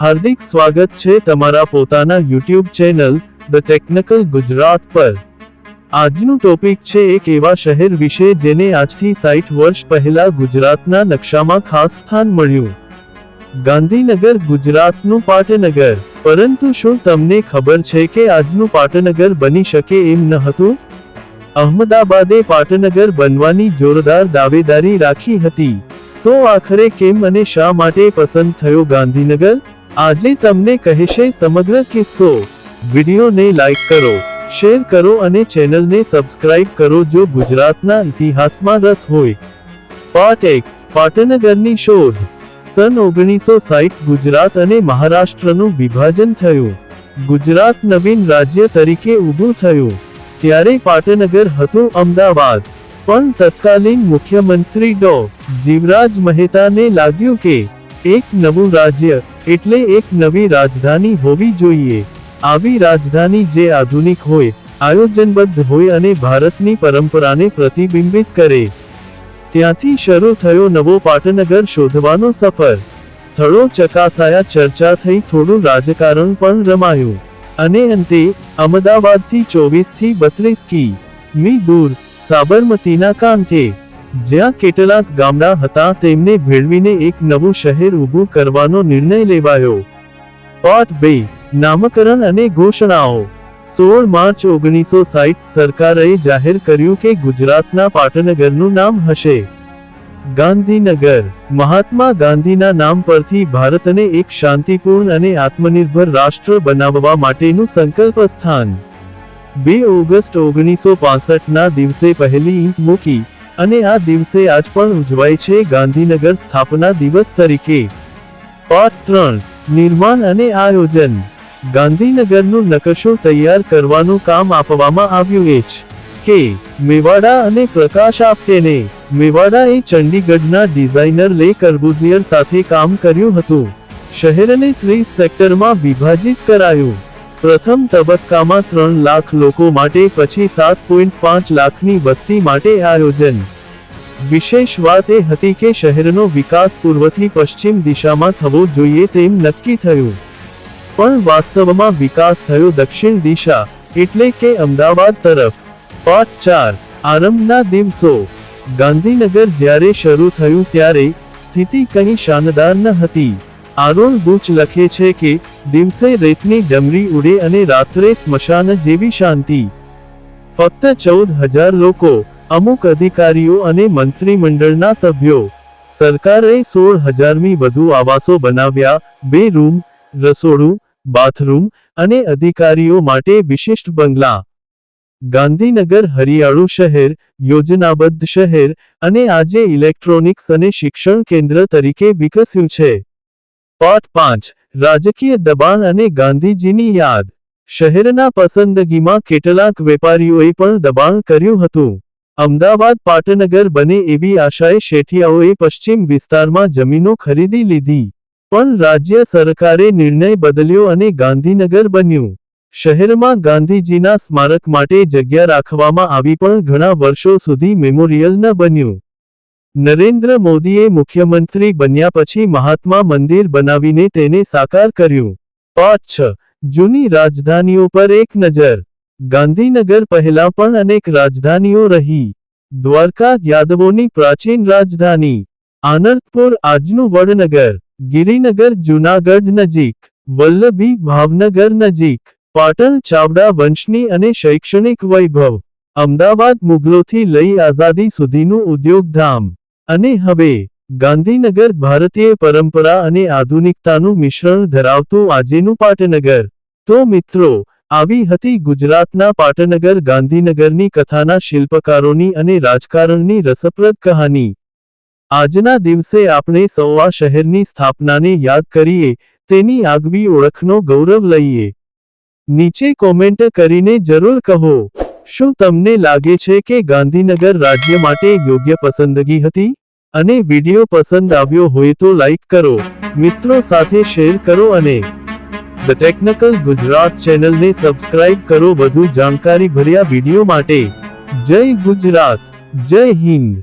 હાર્દિક સ્વાગત છે તમારા પોતાના YouTube channel the technical Gujarat પર. આજનું ટોપિક છે એક એવા શહેર વિશે જેને આજથી સાઠ વર્ષ પહેલા ગુજરાતના નકશામાં ખાસ સ્થાન મળ્યું. ગાંધીનગર ગુજરાતનું પાટનગર. પરંતુ શું તમને ખબર છે કે આજનું પાટનગર બની શકે એમ ન હતું? અહમદાબાદે પાટનગર બનવાની જોરદાર દાવેદારી રાખી હતી. તો આખરે કેમ અને શા માટે પસંદ થયો ગાંધીનગર? આજે તમને કહેશે સમગ્ર કિસ્સો. વિડીયોને લાઈક કરો, શેર કરો અને ચેનલને સબસ્ક્રાઇબ કરો જો ગુજરાતના ઇતિહાસમાં રસ હોય. પાર્ટ એક પાટનગરની શોધ. સન ઓગણીસો સાઠ ગુજરાત અને મહારાષ્ટ્રનું વિભાજન થયું. ગુજરાત નવીન રાજ્ય તરીકે ઊભું થયું. ત્યારે પાટનગર હતું અમદાવાદ. પણ તત્કાલીન મુખ્યમંત્રી ડો. જીવરાજ મહેતાને લાગ્યું કે એક નવું રાજ્ય એટલે એક નવી રાજધાની હોવી જોઈએ. આવી રાજધાની જે આધુનિક હોય, આયોજનબદ્ધ હોય અને ભારતની પરંપરાને પ્રતિબિંબિત કરે. ત્યાંથી શરૂ થયો નવો પાટનગર શોધવાનો સફર. સ્થળો ચકાસાયા ચર્ચા થઈ થોડું રાજકારણ પણ રમાયું. અને અંતે, અમદાવાદથી ચોવીસથી બત્રીસ મી દૂર, સાબરમતીના કાંઠે. જ્યાં કેટલાક ગામડા હતા તેમને ભેળવીને એક નવું શહેર ઊભું કરવાનો નિર્ણય લેવાયો. પાર્ટ બે, નામકરણ અને ઘોષણાઓ. સોળ માર્ચ ઓગણીસો સાઠ સરકારે જાહેર કર્યું કે ગુજરાતના પાટનગરનું નામ હશે. ગાંધીનગર. મહાત્મા ગાંધીના નામ પરથી ભારતને એક શાંતિપૂર્ણ અને આત્મનિર્ભર રાષ્ટ્ર બનાવવા માટેનું સંકલ્પ સ્થાન. બે ઓગસ્ટ ઓગણીસો પાસઠના દિવસે પહેલી ઈંટ મૂકી અને આ દિવસે આજ પણ ઉજવાય છે ગાંધીનગર સ્થાપના દિવસ તરીકે. પાઠ ત્રણ, નિર્માણ અને આયોજન. ગાંધીનગરનું નકશો તૈયાર કરવાનું કામ આપવામાં આવ્યું એચ કે, મેવાડા અને પ્રકાશ આપટેને મેવાડાએ ચંડીગઢના ડિઝાઇનર લે કર્બુઝિયર સાથે કામ કર્યું હતું. શહેરને ત્રીસ સેક્ટરમાં વિભાજિત કરાયું. પ્રથમ તબક્કામાં ત્રણ લાખ લોકો માટે, પછી સાત પોઈન્ટ પાંચ લાખની વસ્તી માટે આયોજન. વિશેષ વાત એ હતી કે શહેરનો વિકાસ પૂર્વથી પશ્ચિમ દિશામાં થવો જોઈએ તેમ નક્કી થયું. પણ વાસ્તવમાં વિકાસ થયો દક્ષિણ દિશા, એટલે કે અમદાવાદ તરફ. પાઠ ચાર, આરંભના દિવસો. ગાંધીનગર જ્યારે શરૂ થયું ત્યારે સ્થિતિ કંઈ શાનદાર ન હતી. આરોન બુચ લખે છે કે, દિવસે રેતની ડમરી ઉડે અને રાત્રે સ્મશાન જેવી શાંતિ. ફક્ત ચૌદ હજાર લોકો અમુક અધિકારીઓ અને મંત્રીમંડળના સભ્યો સરકારે સોળ હજારમી વધુ આવાસો બનાવ્યા. બે રૂમ, રસોડું, બાથરૂમ અને અધિકારીઓ માટે વિશિષ્ટ બંગલા. ગાંધીનગર હરિયાળું શહેર, યોજનાબદ્ધ શહેર અને આજે ઇલેક્ટ્રોનિક્સ અને શિક્ષણ કેન્દ્ર તરીકે વિકસ્યું છે. પાઠ પાંચ, રાજકીય દબાણ અને ગાંધીજીની યાદ. શહેરના પસંદગીમાં કેટલાક વેપારીઓએ પણ દબાણ કર્યું હતું. અમદાવાદ પાટનગર બને એવી આશાએ શેઠિયાઓએ પશ્ચિમ વિસ્તારમાં જમીનો ખરીદી લીધી. પણ રાજ્ય સરકારે નિર્ણય બદલ્યો અને ગાંધીનગર બન્યું. શહેરમાં ગાંધીજીના સ્મારક માટે જગ્યા રાખવામાં આવી પણ ઘણા વર્ષો સુધી મેમોરિયલ ન બન્યું. નરેન્દ્ર મોદીએ મુખ્યમંત્રી બન્યા પછી મહાત્મા મંદિર બનાવીને તેને સાકાર કર્યું. પાઠ છ જૂની રાજધાનીઓ પર એક નજર. ગાંધીનગર પહેલા પણ અનેક રાજધાનીઓ રહી. દ્વારકા યાદવોની પ્રાચીન રાજધાની. આનંદપુર આજનું વડનગર. ગિરિનગર જૂનાગઢ નજીક. વલ્લભી ભાવનગર નજીક. પાટણ ચાવડા વંશની અને શૈક્ષણિક વૈભવ. અમદાવાદ મુગલોથી લઈ આઝાદી સુધીનું ઉદ્યોગધામ. અને હવે, ગાંધીનગર ભારતીય પરંપરા અને આધુનિકતાનું મિશ્રણ ધરાવતું આજેનું પાટનગર. તો મિત્રો આવી હતી ગુજરાતના પાટનગર ગાંધીનગરની કથાના શિલ્પકારોની અને રાજકારણની રસપ્રદ કહાની. આજના દિવસે આપણે સૌ આ શહેરની સ્થાપનાને યાદ કરીએ, તેની આગવી ઓળખનો ગૌરવ લઈએ. નીચે કોમેન્ટ કરીને જરૂર કહો, શું તમને લાગે છે કે ગાંધીનગર રાજ્ય માટે યોગ્ય પસંદગી હતી? અને વિડિયો પસંદ આવ્યો હોય તો લાઈક કરો, મિત્રો સાથે શેર કરો અને ધ ટેકનિકલ ગુજરાત ચેનલને સબસ્ક્રાઇબ કરો. વધુ જાણકારી ભર્યા વીડિયો માટે. જય ગુજરાત. જય હિન્દ.